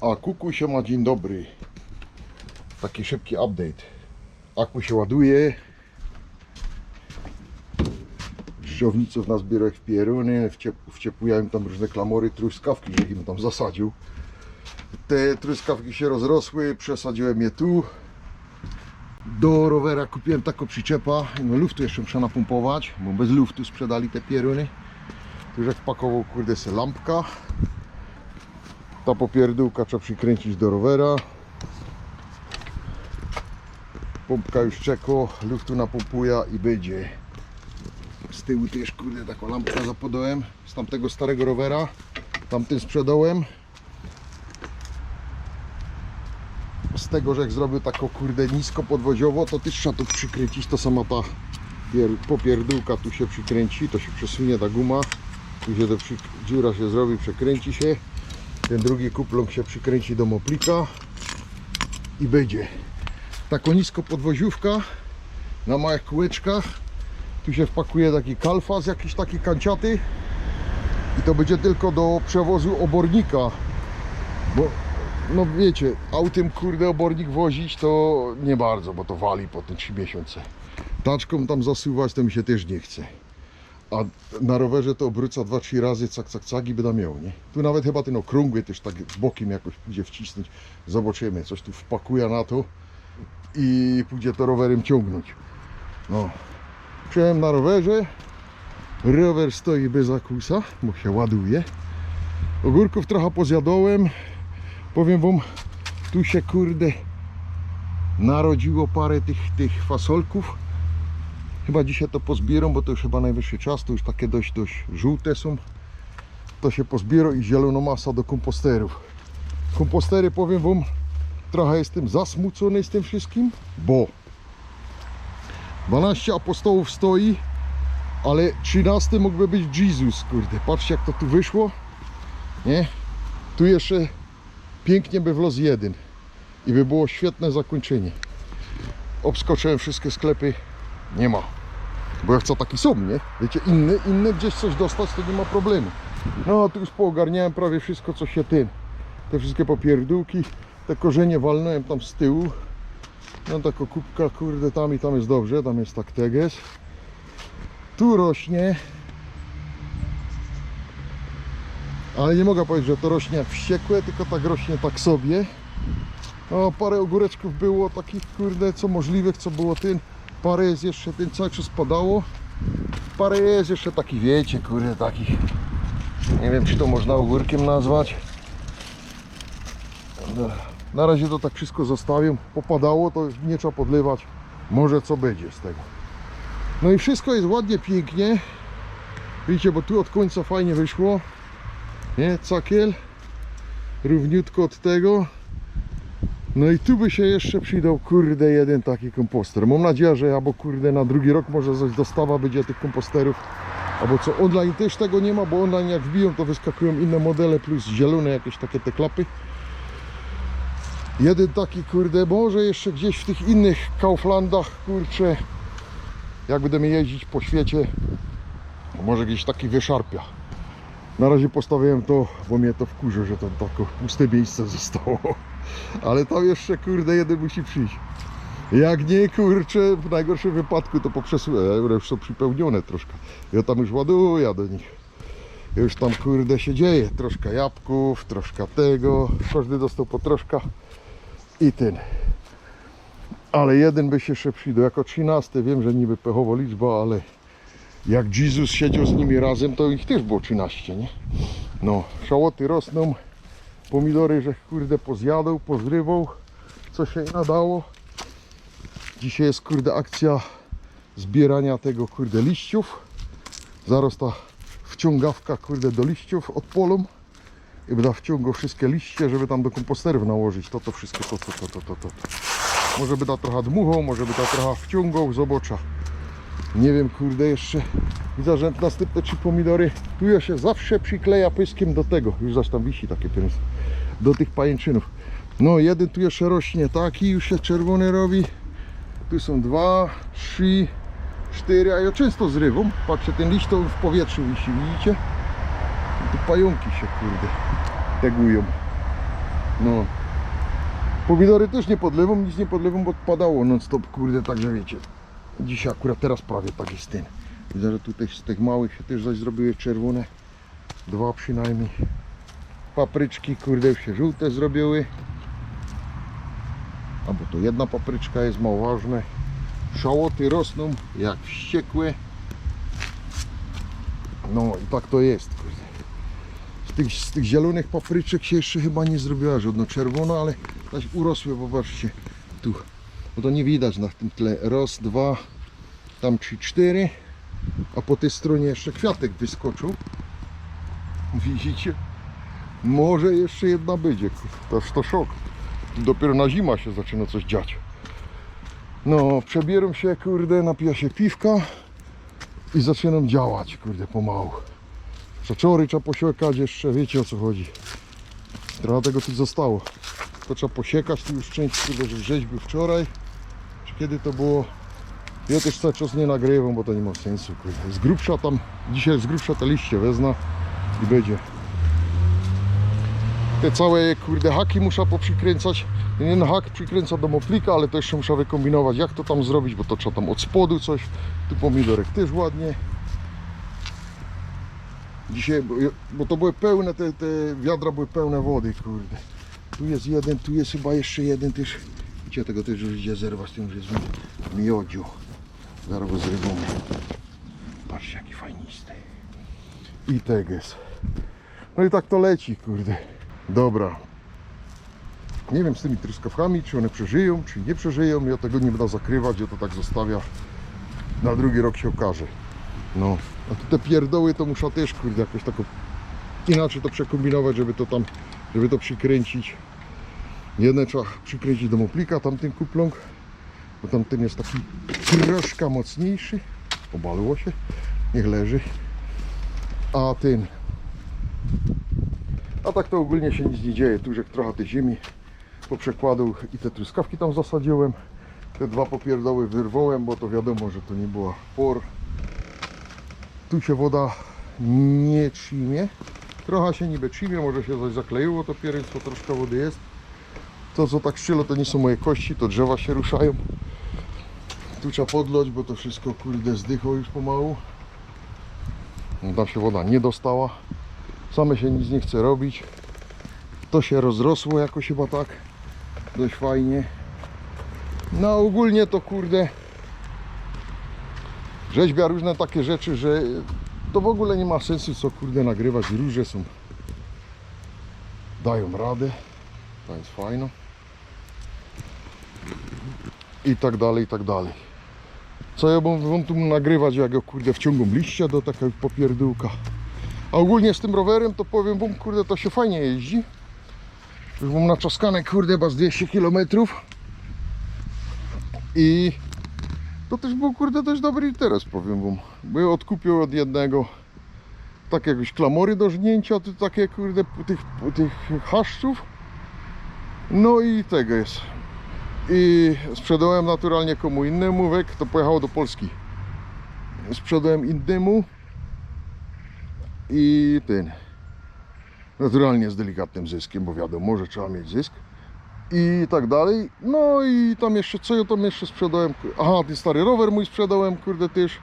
A kuku się ma dzień dobry. Taki szybki update. Aku się ładuje. Żowniców nazbierał w pieruny, wciep, wciepujałem tam różne klamory, truskawki, że im tam zasadził. Te truskawki się rozrosły, przesadziłem je tu. Do rowera kupiłem taką przyczepa, no luftu jeszcze muszę napompować, bo bez luftu sprzedali te pieruny. Tu jak wpakował kurde se lampka. Ta popierdółka trzeba przykręcić do rowera. Pompka już czeko, luftu napompuje i będzie. Z tyłu też kurde taką lampkę zapodałem z tamtego starego rowera. Tamtym sprzedałem. Z tego, że jak zrobił taką kurde nisko podwoziowo, to też trzeba to przykręcić. To sama ta pier- popierdółka tu się przykręci, to się przesunie ta guma. Tu się przy... dziura się zrobi, przekręci się. Ten drugi kupląg się przykręci do moplika i będzie. Taką nisko podwoziówka na małych kółeczkach. Tu się wpakuje taki kalfas, jakiś taki kanciaty i to będzie tylko do przewozu obornika. Bo no wiecie, autem kurde obornik wozić to nie bardzo, bo to wali po tym 3 miesiące. Taczką tam zasuwać to mi się też nie chce. A na rowerze to obróca 2-3 razy, cak, cak, cak i będę miał, nie? Tu nawet chyba ten okrągły też tak bokiem jakoś pójdzie wcisnąć. Zobaczymy, coś tu wpakuje na to i pójdzie to rowerem ciągnąć. No. Przyjąłem na rowerze. Rower stoi bez akusa, bo się ładuje. Ogórków trochę pozjadałem. Powiem wam, tu się kurde narodziło parę tych, tych fasolków. Chyba dzisiaj to pozbieram, bo to już chyba najwyższy czas, to już takie dość, dość żółte są. To się pozbiera i zielono masa do komposterów. Kompostery powiem wam, trochę jestem zasmucony z tym wszystkim, bo 12 apostołów stoi, ale 13 mógłby być Jezus, kurde. Patrzcie jak to tu wyszło. Nie? Tu jeszcze pięknie by wlazł jeden i by było świetne zakończenie. Obskoczyłem wszystkie sklepy, nie ma. Bo ja chcę taki sam, nie? Wiecie, inny, inny gdzieś coś dostać, to nie ma problemu. No, tu już poogarniałem prawie wszystko, co się tym. Te wszystkie popierdółki, te korzenie walnąłem tam z tyłu. No, taka kubka, kurde, tam i tam jest dobrze, tam jest tak teges. Tu rośnie. Ale nie mogę powiedzieć, że to rośnie jak wściekłe, tylko tak rośnie tak sobie. O, parę ogóreczków było takich, kurde, co możliwych, co było tym. Parę jest jeszcze, ten cały czas padało. Parę jest jeszcze takich, wiecie, kurde, takich. Nie wiem, czy to można ogórkiem nazwać. Na razie to tak wszystko zostawię. Popadało, to nie trzeba podlewać. Może co będzie z tego. No i wszystko jest ładnie, pięknie. Widzicie, bo tu od końca fajnie wyszło. Nie, cakiel. Równiutko od tego. No i tu by się jeszcze przydał, kurde, jeden taki komposter. Mam nadzieję, że albo kurde na drugi rok może coś dostawa będzie tych komposterów. Albo co, online też tego nie ma, bo online jak wbiją to wyskakują inne modele plus zielone jakieś takie te klapy. Jeden taki, kurde, może jeszcze gdzieś w tych innych Kauflandach, kurcze, jak będziemy jeździć po świecie, może gdzieś taki wyszarpia. Na razie postawiłem to, bo mnie to wkurzy, że to takie puste miejsce zostało. Ale tam jeszcze, kurde, jeden musi przyjść. Jak nie, kurczę, w najgorszym wypadku to poprzesuję. Już są przypełnione troszkę. Ja tam już ładuję do nich. Już tam, kurde, się dzieje. Troszkę jabłków, troszkę tego. Każdy dostał po troszkę. I ten. Ale jeden by się jeszcze przydał. Jako 13 wiem, że niby pechowo liczba, ale jak Jezus siedział z nimi razem, to ich też było 13, nie? No, szałoty rosną, pomidory, że kurde pozjadał, pozrywał, co się nadało. Dzisiaj jest kurde akcja zbierania tego kurde liściów. Zaraz ta wciągawka kurde do liściów od polum i będę wciągał wszystkie liście, żeby tam do komposterów nałożyć. To to wszystko, to, to, to, to, to, to. Może by da trochę dmuchał, może by da trochę wciągał, zobacza. Nie wiem, kurde, jeszcze widzę, że następne trzy pomidory tu się zawsze przykleja pyskiem do tego. Już zaś tam wisi takie pieniądze. Do tych pajęczynów. No, jeden tu jeszcze rośnie taki, już się czerwony robi. Tu są dwa, trzy, cztery, a ja często zrywam. Patrzcie, ten liść to w powietrzu wisi, widzicie? Tu pająki się, kurde, tegują. No. Pomidory też nie podlewam, nic nie podlewam, bo padało non stop, kurde, także wiecie. Dzisiaj akurat teraz prawie tak jest ten. Widzę, że tutaj z tych małych się też zaś zrobiły czerwone. Dwa przynajmniej. Papryczki, kurde, już się żółte zrobiły. Albo to jedna papryczka jest mało ważne. Szałoty rosną jak wściekłe. No i tak to jest. Z tych, z tych zielonych papryczek się jeszcze chyba nie zrobiła żadna czerwona, ale urosły, popatrzcie, tu. Bo to nie widać na tym tle. Raz, dwa, tam trzy, cztery. A po tej stronie jeszcze kwiatek wyskoczył. Widzicie? Może jeszcze jedna będzie. To aż to szok. Dopiero na zima się zaczyna coś dziać. No, przebieram się, kurde, napija się piwka i zaczynam działać, kurde, pomału. Czaczory trzeba posiekać jeszcze, wiecie o co chodzi. Trochę tego tu zostało. To trzeba posiekać, tu już część, kurde, że rzeźby wczoraj. Kiedy to było? Ja też cały czas nie nagrywam, bo to nie ma sensu. Z grubsza tam, dzisiaj z grubsza te liście wezna i będzie. Te całe, kurde, haki muszę poprzykręcać. Jeden hak przykręca do moplika, ale to jeszcze muszę wykombinować, jak to tam zrobić, bo to trzeba tam od spodu coś. Tu pomidorek też ładnie. Dzisiaj, bo, bo to były pełne, te, te wiadra były pełne wody, kurde. Tu jest jeden, tu jest chyba jeszcze jeden też. Wiecie, tego też już idzie zerwać, tym już jest miodziu. Zaraz go zrywamy. Patrzcie, jaki fajnisty. I teges. No i tak to leci, kurde. Dobra. Nie wiem z tymi truskawkami, czy one przeżyją, czy nie przeżyją. Ja tego nie będę zakrywać, ja to tak zostawia. Na drugi rok się okaże. No. A tu te pierdoły to muszę też, kurde, jakoś tak inaczej to przekombinować, żeby to tam, żeby to przykręcić. Jedne trzeba przykręcić do moplika, tamten kupląg, bo tamten jest taki troszkę mocniejszy. Obaliło się, niech leży. A ten. A tak to ogólnie się nic nie dzieje. Tu już jak trochę tej ziemi poprzekładał i te truskawki tam zasadziłem. Te dwa popierdoły wyrwałem, bo to wiadomo, że to nie była por. Tu się woda nie trzymie. Trochę się niby trzymie, może się coś zakleiło to pierństwo, troszkę wody jest. To co tak szczylo to nie są moje kości, to drzewa się ruszają. Tu trzeba podlać, bo to wszystko kurde zdychło już pomału. Tam się woda nie dostała. Same się nic nie chce robić. To się rozrosło jakoś chyba tak. Dość fajnie. No ogólnie to kurde rzeźbia różne takie rzeczy, że to w ogóle nie ma sensu co kurde nagrywać. Róże są dają radę. To jest fajno. I tak dalej, i tak dalej. Co ja bym tu nagrywać, jak ja kurde wciągam liścia do takiego popierdółka. A ogólnie z tym rowerem to powiem wam, kurde, to się fajnie jeździ. Już mam naczaskane, kurde, chyba z 200 km. I to też był, kurde, dość dobry interes, powiem wam. Bo ja odkupił od jednego takie jakieś klamory do żnięcia, tu takie, kurde, tych, tych haszczów. No i tego jest. I sprzedałem naturalnie komu innemu, wek, to pojechało do Polski. Sprzedałem innemu i ten. Naturalnie z delikatnym zyskiem, bo wiadomo, że trzeba mieć zysk. I tak dalej. No i tam jeszcze, co ja tam jeszcze sprzedałem? Aha, ten stary rower mój sprzedałem, kurde też.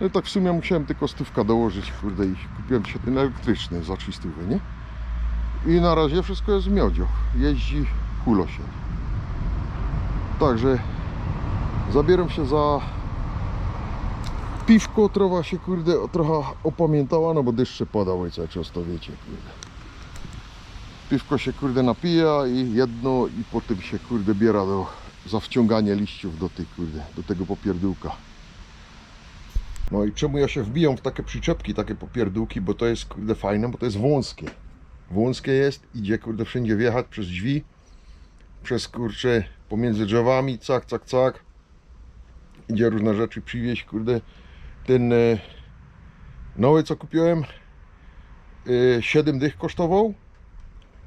No i tak w sumie musiałem tylko stówka dołożyć, kurde, i kupiłem się ten elektryczny za 300, nie? I na razie wszystko jest w miodzio. Jeździ kulo się. Także zabieram się za piwko, trochę się kurde trochę opamiętała, no bo deszcze padały cały czas, to wiecie, kurde. Piwko się kurde napija i jedno i potem się kurde biera do, za wciąganie liściów do tej kurde, do tego popierdółka. No i czemu ja się wbijam w takie przyczepki, takie popierdółki, bo to jest kurde fajne, bo to jest wąskie. Wąskie jest, idzie kurde wszędzie wjechać przez drzwi, przez kurcze pomiędzy drzewami, cak, cak, cak. Idzie różne rzeczy przywieźć, kurde. Ten e, nowy co kupiłem, e, 7 dych kosztował.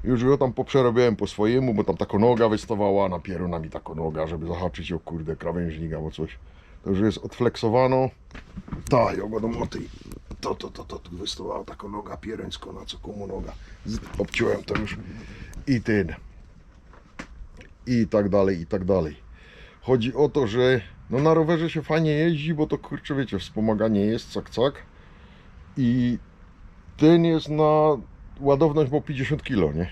Już go tam poprzerabiałem po swojemu, bo tam taka noga wystawała, na pieruna mi taka noga, żeby zahaczyć o kurde krawężnik albo coś. To już jest odfleksowano. Tak, ja go do moty. To, to, to, to, tu wystawała taka noga pieręcko, na co komu noga. Obciąłem to już. I ten. I tak dalej, i tak dalej. Chodzi o to, że no na rowerze się fajnie jeździ, bo to kurczę, wiecie, wspomaganie jest, cak, cak. I ten jest na ładowność bo 50 kg, nie?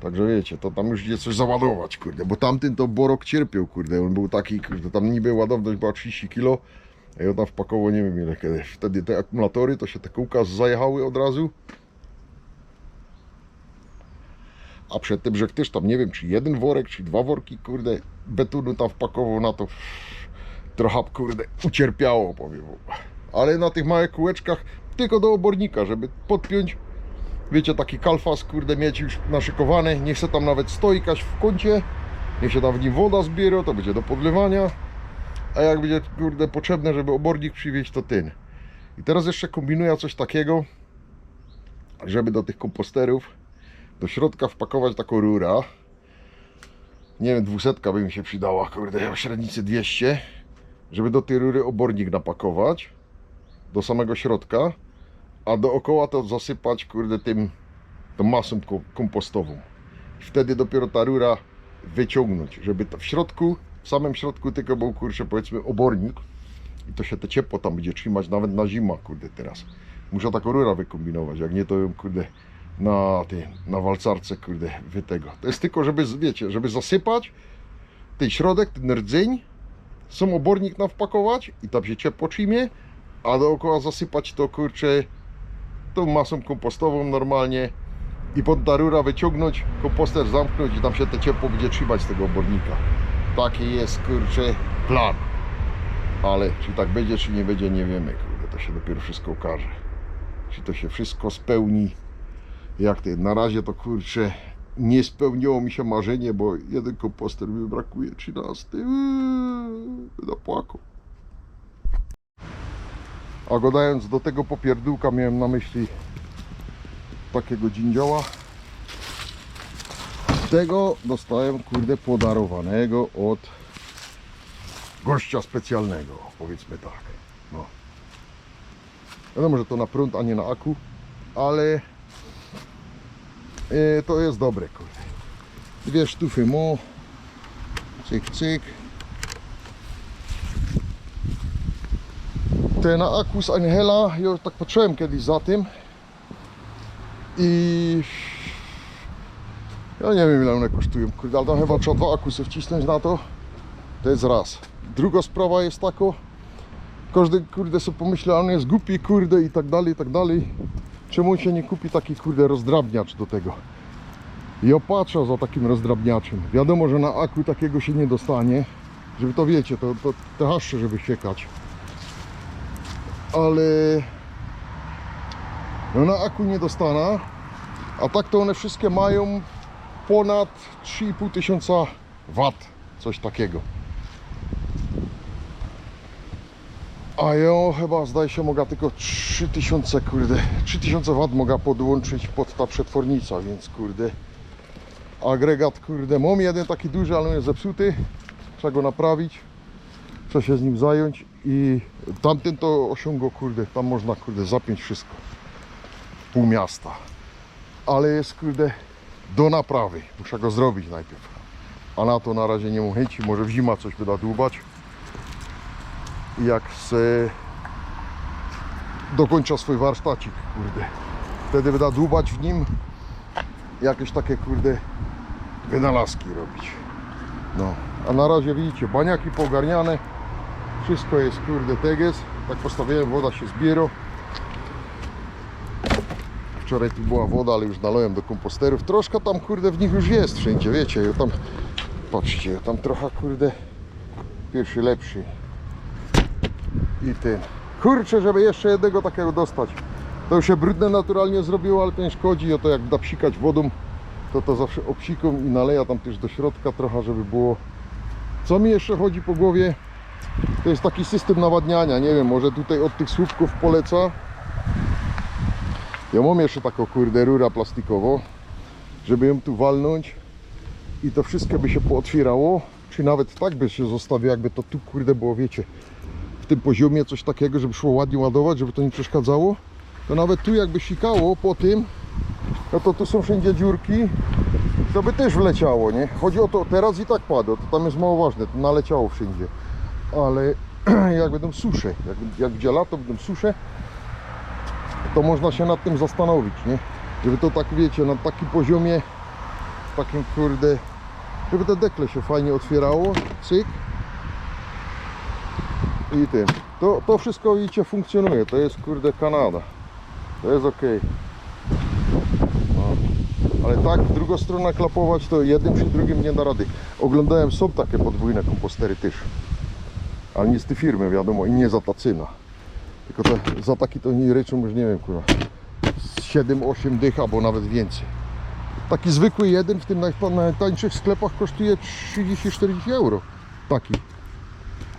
Także wiecie, to tam już idzie coś załadować, kurde, bo tamtyn to Borok cierpiał, kurde, on był taki, kurde, tam niby ładowność była 30 kg, a ja tam wpakował nie wiem ile kiedyś. Wtedy te akumulatory, to się te kółka zajechały od razu. A przedtem, że też tam nie wiem, czy jeden worek, czy dwa worki, kurde, betonu tam wpakował na to. Trochę, kurde, ucierpiało, powiem. Ale na tych małych kółeczkach tylko do obornika, żeby podpiąć. Wiecie, taki kalfas, kurde, mieć już naszykowany. Niech se tam nawet stoi jakaś w kącie. Niech się tam w nim woda zbiera, to będzie do podlewania. A jak będzie, kurde, potrzebne, żeby obornik przywieźć, to ten. I teraz jeszcze kombinuję coś takiego, żeby do tych komposterów do środka wpakować taką rurę. Nie wiem, dwusetka by mi się przydała, kurde, o średnicy 200, żeby do tej rury obornik napakować do samego środka, a dookoła to zasypać, kurde, tym tą masą ko- kompostową. Wtedy dopiero ta rura wyciągnąć, żeby w środku, w samym środku tylko był, kurczę, powiedzmy obornik i to się te ciepło tam będzie trzymać nawet na zimę, kurde, teraz. Muszę taką rurę wykombinować, jak nie to ją, kurde, na tej, na walcarce, kurde, wy tego. To jest tylko, żeby, wiecie, żeby zasypać ten środek, ten rdzeń, są obornik na wpakować i tam się ciepło trzymie, a dookoła zasypać to, kurczę, tą masą kompostową normalnie i pod ta rura wyciągnąć, komposter zamknąć i tam się te ciepło będzie trzymać z tego obornika. Taki jest, kurczę, plan. Ale czy tak będzie, czy nie będzie, nie wiemy, kurde, to się dopiero wszystko okaże. Czy to się wszystko spełni, jak ty, na razie to kurczę, nie spełniło mi się marzenie, bo jeden komposter mi brakuje, 13. Eee, Będę płakał. A gadając do tego popierdółka miałem na myśli takiego dziędzioła. Tego dostałem kurde podarowanego od gościa specjalnego, powiedzmy tak. No. Wiadomo, że to na prąd, a nie na aku, ale e, to jest dobre, kurde. Dwie sztufy mu, cyk, cyk. Te na aku z Angela, ja tak patrzyłem kiedyś za tym i ja nie wiem ile one kosztują, kurde, ale tam chyba trzeba dwa akusy wcisnąć na to. To jest raz. Druga sprawa jest taka, każdy kurde sobie pomyśla, on jest głupi, kurde i tak dalej, i tak dalej. Czemu się nie kupi taki kurde rozdrabniacz do tego? I opatrza za takim rozdrabniaczem. Wiadomo, że na aku takiego się nie dostanie. Żeby to wiecie, to, to te haszcze, żeby siekać. Ale no na aku nie dostana. A tak to one wszystkie mają ponad 3,5 tysiąca wat. Coś takiego. A ja chyba zdaje się mogę tylko 3000 kurde 3000 W mogę podłączyć pod ta przetwornica, więc kurde agregat kurde mam jeden taki duży, ale on jest zepsuty. Trzeba go naprawić. Trzeba się z nim zająć i tamten to osiągło kurde, tam można kurde zapiąć wszystko. Pół miasta. Ale jest kurde do naprawy. Muszę go zrobić najpierw. A na to na razie nie mam chęci, może w zima coś wyda dłubać jak se dokończa swój warsztacik, kurde. Wtedy wyda dłubać w nim jakieś takie, kurde, wynalazki robić. No, a na razie widzicie, baniaki pogarniane, wszystko jest, kurde, teges. Tak postawiłem, woda się zbiera. Wczoraj tu była woda, ale już nalałem do komposterów. Troszkę tam, kurde, w nich już jest wszędzie, wiecie, tam, patrzcie, tam trochę, kurde, pierwszy lepszy i ten. Kurczę, żeby jeszcze jednego takiego dostać. To już się brudne naturalnie zrobiło, ale to nie szkodzi. O to jak da psikać wodą, to to zawsze obsiką i naleja tam też do środka trochę, żeby było. Co mi jeszcze chodzi po głowie, to jest taki system nawadniania. Nie wiem, może tutaj od tych słupków poleca. Ja mam jeszcze taką kurde rura plastikowo, żeby ją tu walnąć i to wszystko by się pootwierało. Czy nawet tak by się zostawiło, jakby to tu kurde było, wiecie, w tym poziomie coś takiego, żeby szło ładnie ładować, żeby to nie przeszkadzało, to nawet tu jakby sikało po tym, no to tu są wszędzie dziurki to by też wleciało, nie? Chodzi o to, teraz i tak padło, to tam jest mało ważne, to naleciało wszędzie. Ale jak będą susze, jak, jak gdzie lato będą susze, to można się nad tym zastanowić, nie? Żeby to tak, wiecie, na takim poziomie, takim kurde, żeby te dekle się fajnie otwierało, cyk. I tym. To, to wszystko, widzicie, funkcjonuje, to jest kurde Kanada. To jest ok. No. Ale tak w drugą stronę klapować to jednym przy drugim nie da rady. Oglądałem, są takie podwójne kompostery też. Ale nie z tej firmy wiadomo i nie za tacyna. Tylko te, za taki to nie ryczą już nie wiem kurwa. 7-8 dych albo nawet więcej. Taki zwykły jeden w tym najta- najtańszych sklepach kosztuje 30-40 euro. Taki.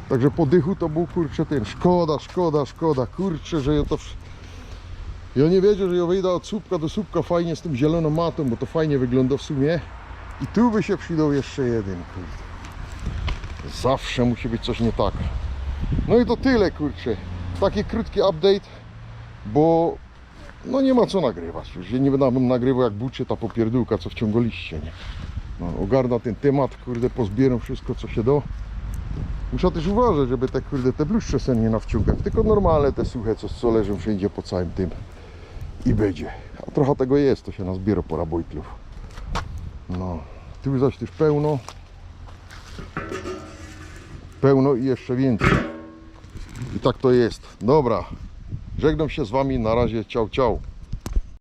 Także po dychu to był kurczę ten. Szkoda, szkoda, szkoda. Kurczę, że ja to. Ja nie wiedział, że ja wyjdę od słupka do słupka fajnie z tym zieloną matą, bo to fajnie wygląda w sumie. I tu by się przydał jeszcze jeden, kurde. Zawsze musi być coś nie tak. No i to tyle, kurczę. Taki krótki update, bo no nie ma co nagrywać. Już nie będę nagrywał jak buczy ta popierdółka, co wciągaliście, nie? No, ogarnę ten temat, kurde, pozbieram wszystko, co się da. Muszę też uważać, żeby te, kurde, te bluszcze sen nie nawciągać, tylko normalne te suche, co, co leżą wszędzie po całym tym. I będzie. A trochę tego jest, to się nazbiera pora bojtlów. No, tu zaś też pełno. Pełno i jeszcze więcej. I tak to jest. Dobra, żegnam się z Wami, na razie, ciao, ciao.